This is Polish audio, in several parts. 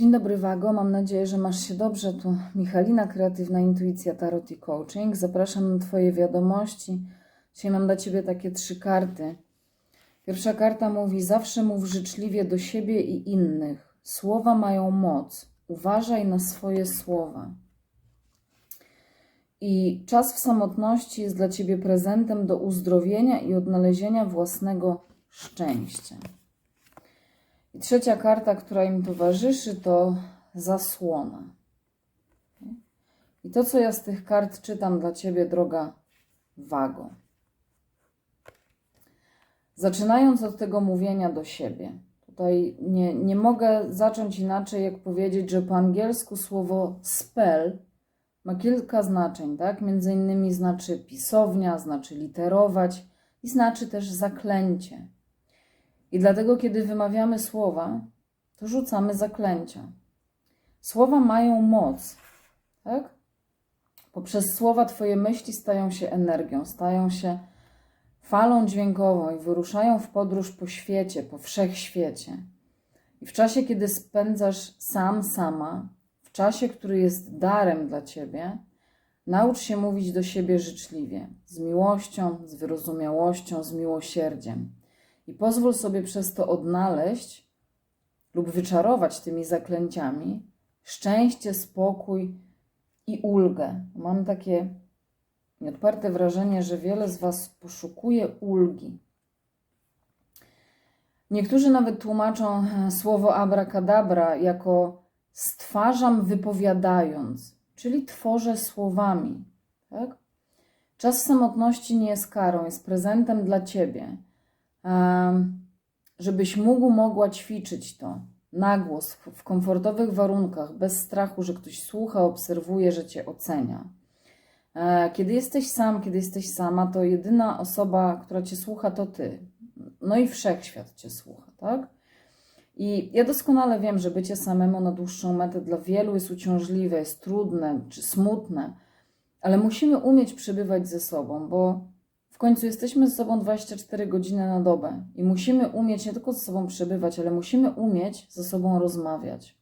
Dzień dobry Wago, mam nadzieję, że masz się dobrze. Tu Michalina, Kreatywna Intuicja, Tarot i Coaching. Zapraszam na Twoje wiadomości. Dzisiaj mam dla Ciebie takie trzy karty. Pierwsza karta mówi: Zawsze mów życzliwie do siebie i innych. Słowa mają moc. Uważaj na swoje słowa. I czas w samotności jest dla Ciebie prezentem do uzdrowienia i odnalezienia własnego szczęścia. I trzecia karta, która im towarzyszy, to zasłona. I to, co ja z tych kart czytam dla Ciebie, droga Wago. Zaczynając od tego mówienia do siebie. Tutaj nie, nie mogę zacząć inaczej, jak powiedzieć, że po angielsku słowo spell ma kilka znaczeń, tak? Między innymi znaczy pisownia, znaczy literować i znaczy też zaklęcie. I dlatego, kiedy wymawiamy słowa, to rzucamy zaklęcia. Słowa mają moc, tak? Poprzez słowa Twoje myśli stają się energią, stają się falą dźwiękową i wyruszają w podróż po świecie, po wszechświecie. I w czasie, kiedy spędzasz sam, sama, w czasie, który jest darem dla Ciebie, naucz się mówić do siebie życzliwie, z miłością, z wyrozumiałością, z miłosierdziem. I pozwól sobie przez to odnaleźć lub wyczarować tymi zaklęciami szczęście, spokój i ulgę. Mam takie nieodparte wrażenie, że wiele z Was poszukuje ulgi. Niektórzy nawet tłumaczą słowo abracadabra jako stwarzam wypowiadając, czyli tworzę słowami. Tak? Czas samotności nie jest karą, jest prezentem dla Ciebie żebyś mógł, mogła ćwiczyć to na głos, w komfortowych warunkach, bez strachu, że ktoś słucha, obserwuje, że cię ocenia. E, kiedy jesteś sam, kiedy jesteś sama, to jedyna osoba, która cię słucha, to ty. No i wszechświat cię słucha, tak? I ja doskonale wiem, że bycie samemu na dłuższą metę dla wielu jest uciążliwe, jest trudne czy smutne, ale musimy umieć przebywać ze sobą, bo końcu jesteśmy ze sobą 24 godziny na dobę i musimy umieć nie tylko ze sobą przebywać, ale musimy umieć ze sobą rozmawiać.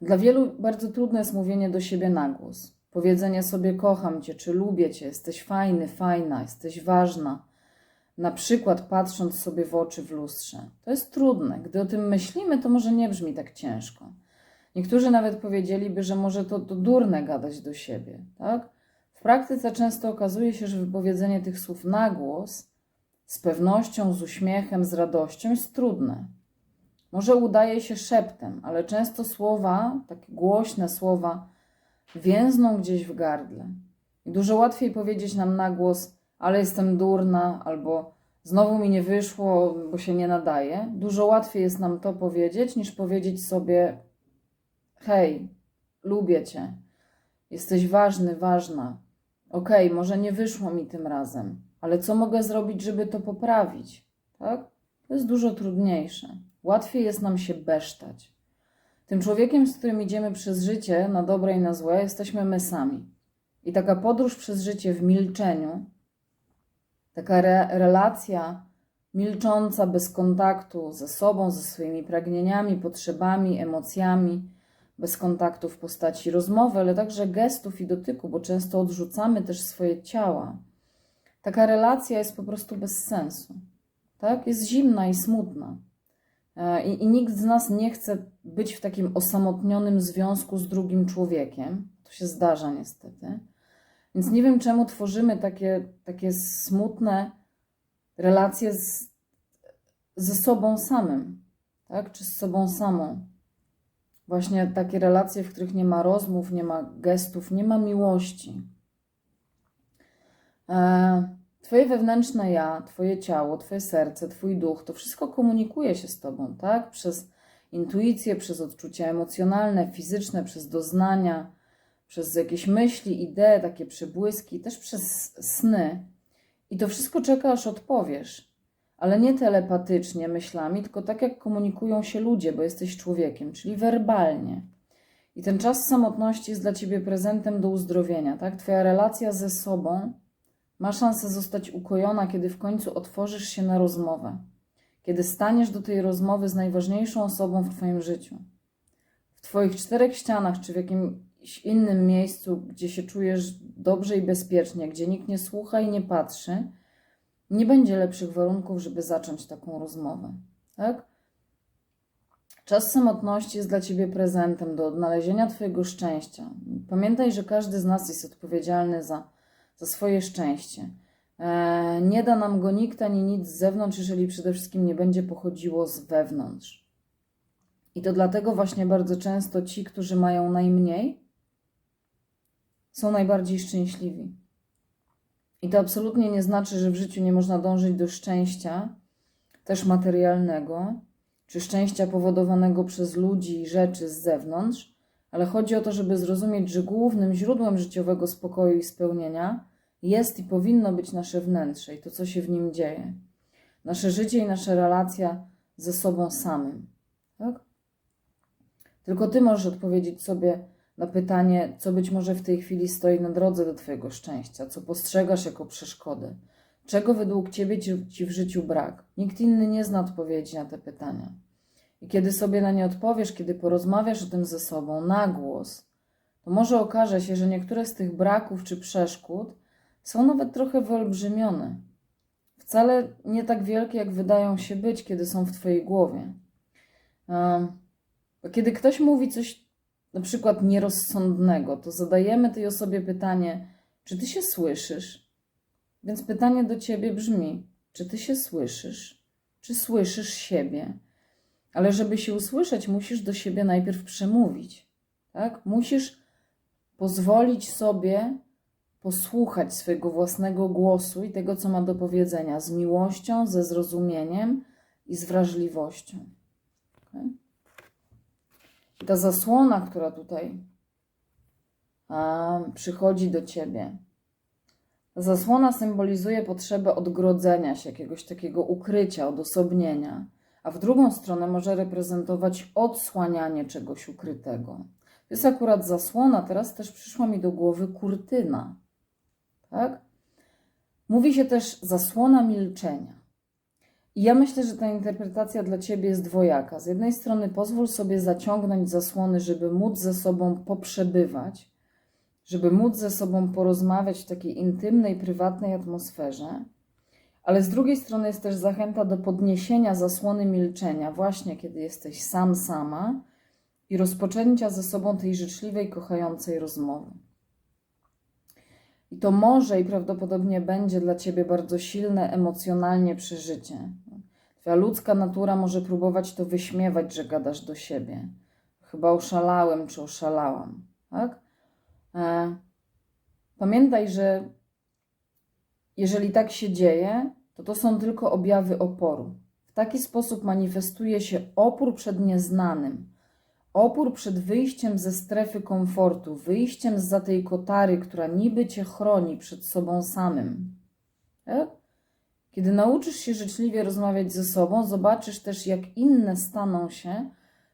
Dla wielu bardzo trudne jest mówienie do siebie na głos. Powiedzenie sobie kocham cię, czy lubię cię, jesteś fajny, fajna, jesteś ważna. Na przykład patrząc sobie w oczy w lustrze. To jest trudne. Gdy o tym myślimy, to może nie brzmi tak ciężko. Niektórzy nawet powiedzieliby, że może to, to durne gadać do siebie, tak? Praktyce często okazuje się, że wypowiedzenie tych słów na głos, z pewnością, z uśmiechem, z radością jest trudne. Może udaje się szeptem, ale często słowa, takie głośne słowa, więzną gdzieś w gardle. I dużo łatwiej powiedzieć nam na głos, ale jestem durna, albo znowu mi nie wyszło, bo się nie nadaje. Dużo łatwiej jest nam to powiedzieć, niż powiedzieć sobie: Hej, lubię cię, jesteś ważny, ważna, okej, okay, może nie wyszło mi tym razem, ale co mogę zrobić, żeby to poprawić? Tak? To jest dużo trudniejsze. Łatwiej jest nam się besztać. Tym człowiekiem, z którym idziemy przez życie, na dobre i na złe, jesteśmy my sami. I taka podróż przez życie w milczeniu, taka re relacja milcząca, bez kontaktu ze sobą, ze swoimi pragnieniami, potrzebami, emocjami, bez kontaktu w postaci rozmowy, ale także gestów i dotyku, bo często odrzucamy też swoje ciała. Taka relacja jest po prostu bez sensu. Tak? Jest zimna i smutna. E, I, I, nikt z nas nie chce być w takim osamotnionym związku z drugim człowiekiem. To się zdarza niestety. Więc nie wiem, czemu tworzymy takie, takie smutne relacje z, ze sobą samym, tak? czy z sobą samą. Właśnie takie relacje, w których nie ma rozmów, nie ma gestów, nie ma miłości. E, twoje wewnętrzne ja, Twoje ciało, Twoje serce, Twój duch, to wszystko komunikuje się z Tobą, tak? Przez intuicję, przez odczucia emocjonalne, fizyczne, przez doznania, przez jakieś myśli, idee, takie przebłyski, też przez sny. I to wszystko czeka, aż odpowiesz ale nie telepatycznie myślami, tylko tak jak komunikują się ludzie, bo jesteś człowiekiem, czyli werbalnie. I ten czas samotności jest dla ciebie prezentem do uzdrowienia, tak? Twoja relacja ze sobą ma szansę zostać ukojona, kiedy w końcu otworzysz się na rozmowę. Kiedy staniesz do tej rozmowy z najważniejszą osobą w Twoim życiu. Twoich czterech ścianach, czy w jakimś innym miejscu, gdzie się czujesz dobrze i bezpiecznie, gdzie nikt nie słucha i nie patrzy, nie będzie lepszych warunków, żeby zacząć taką rozmowę. Tak? Czas samotności jest dla Ciebie prezentem do odnalezienia Twojego szczęścia. Pamiętaj, że każdy z nas jest odpowiedzialny za, za swoje szczęście. E, nie da nam go nikt ani nic z zewnątrz, jeżeli przede wszystkim nie będzie pochodziło z wewnątrz. I to dlatego właśnie bardzo często ci, którzy mają najmniej, są najbardziej szczęśliwi. I to absolutnie nie znaczy, że w życiu nie można dążyć do szczęścia, też materialnego, czy szczęścia powodowanego przez ludzi i rzeczy z zewnątrz, ale chodzi o to, żeby zrozumieć, że głównym źródłem życiowego spokoju i spełnienia jest i powinno być nasze wnętrze i to, co się w nim dzieje. Nasze życie i nasza relacja ze sobą samym. Tak? Tylko Ty możesz odpowiedzieć sobie na pytanie, co być może w tej chwili stoi na drodze do Twojego szczęścia, co postrzegasz jako przeszkodę, czego według Ciebie ci, w życiu brak. Nikt inny nie zna odpowiedzi na te pytania. I kiedy sobie na nie odpowiesz, kiedy porozmawiasz o tym ze sobą na głos, to może okaże się, że niektóre z tych braków czy przeszkód są nawet trochę wyolbrzymione. Wcale nie tak wielkie, jak wydają się być, kiedy są w Twojej głowie. Kiedy ktoś mówi coś na przykład nierozsądnego, to zadajemy tej osobie pytanie, czy ty się słyszysz? Więc pytanie do ciebie brzmi, czy ty się słyszysz? Czy słyszysz siebie? Ale żeby się usłyszeć, musisz do siebie najpierw przemówić. Tak? Musisz pozwolić sobie posłuchać swojego własnego głosu i tego, co ma do powiedzenia, z miłością, ze zrozumieniem i z wrażliwością. Okay? Ta zasłona, która tutaj przychodzi do ciebie, zasłona symbolizuje potrzebę odgrodzenia się, jakiegoś takiego ukrycia, odosobnienia, a w drugą stronę może reprezentować odsłanianie czegoś ukrytego. To jest akurat zasłona, teraz też przyszła mi do głowy kurtyna. Tak? Mówi się też zasłona milczenia. Ja myślę, że ta interpretacja dla ciebie jest dwojaka. Z jednej strony pozwól sobie zaciągnąć zasłony, żeby móc ze sobą poprzebywać, żeby móc ze sobą porozmawiać w takiej intymnej, prywatnej atmosferze, ale z drugiej strony jest też zachęta do podniesienia zasłony milczenia, właśnie kiedy jesteś sam, sama i rozpoczęcia ze sobą tej życzliwej, kochającej rozmowy. I to może i prawdopodobnie będzie dla ciebie bardzo silne emocjonalnie przeżycie. Twoja ludzka natura może próbować to wyśmiewać, że gadasz do siebie. Chyba oszalałem czy oszalałam. Tak? E, pamiętaj, że jeżeli tak się dzieje, to to są tylko objawy oporu. W taki sposób manifestuje się opór przed nieznanym, opór przed wyjściem ze strefy komfortu, wyjściem za tej kotary, która niby cię chroni przed sobą samym. Tak? Kiedy nauczysz się życzliwie rozmawiać ze sobą, zobaczysz też, jak inne staną się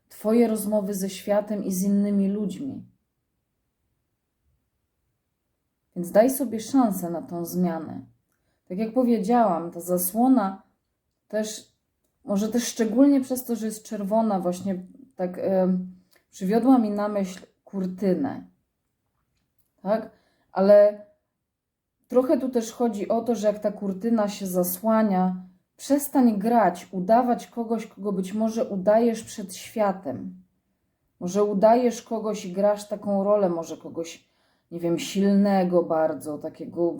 Twoje rozmowy ze światem i z innymi ludźmi. Więc daj sobie szansę na tą zmianę. Tak jak powiedziałam, ta zasłona też, może też szczególnie przez to, że jest czerwona, właśnie tak y, przywiodła mi na myśl kurtynę. Tak? Ale trochę tu też chodzi o to, że jak ta kurtyna się zasłania, przestań grać, udawać kogoś, kogo być może udajesz przed światem. Może udajesz kogoś i grasz taką rolę, może kogoś, nie wiem, silnego bardzo, takiego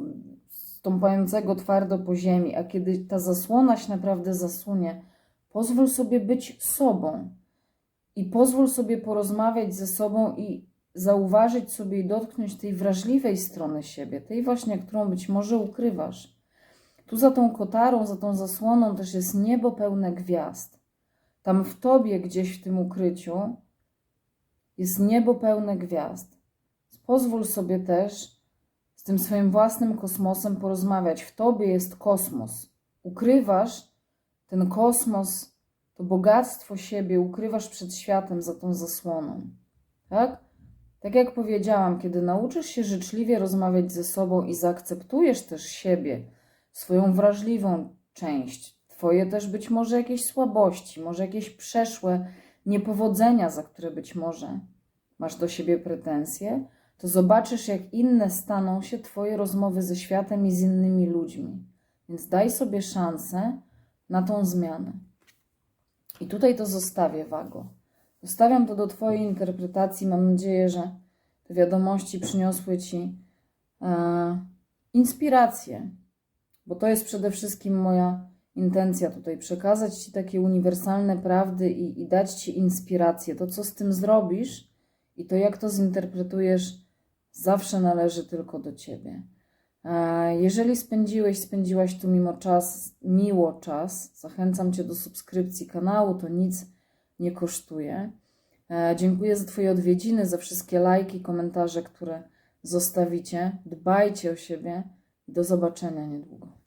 stąpającego twardo po ziemi, a kiedy ta zasłona się naprawdę zasunie, pozwól sobie być sobą i pozwól sobie porozmawiać ze sobą i zauważyć sobie i dotknąć tej wrażliwej strony siebie, tej właśnie, którą być może ukrywasz. Tu za tą kotarą, za tą zasłoną też jest niebo pełne gwiazd. Tam w tobie, gdzieś w tym ukryciu, jest niebo pełne gwiazd. Pozwól sobie też z tym swoim własnym kosmosem porozmawiać. W tobie jest kosmos. Ukrywasz ten kosmos, to bogactwo siebie, ukrywasz przed światem za tą zasłoną. Tak? Tak jak powiedziałam, kiedy nauczysz się życzliwie rozmawiać ze sobą i zaakceptujesz też siebie, swoją wrażliwą część, twoje też być może jakieś słabości, może jakieś przeszłe niepowodzenia, za które być może masz do siebie pretensje, to zobaczysz, jak inne staną się Twoje rozmowy ze światem i z innymi ludźmi. Więc daj sobie szansę na tą zmianę. I tutaj to zostawię, Wago. Zostawiam to do Twojej interpretacji. Mam nadzieję, że te wiadomości przyniosły Ci e, inspirację, bo to jest przede wszystkim moja intencja tutaj przekazać Ci takie uniwersalne prawdy i, i dać Ci inspirację. To, co z tym zrobisz i to, jak to zinterpretujesz, zawsze należy tylko do Ciebie. E, Jeżeli spędziłeś, spędziłaś tu mimo czas, miło czas, zachęcam Cię do subskrypcji kanału, to nic nie kosztuje. E, Dziękuję za Twoje odwiedziny, za wszystkie lajki, komentarze, które zostawicie. Dbajcie o siebie do zobaczenia niedługo.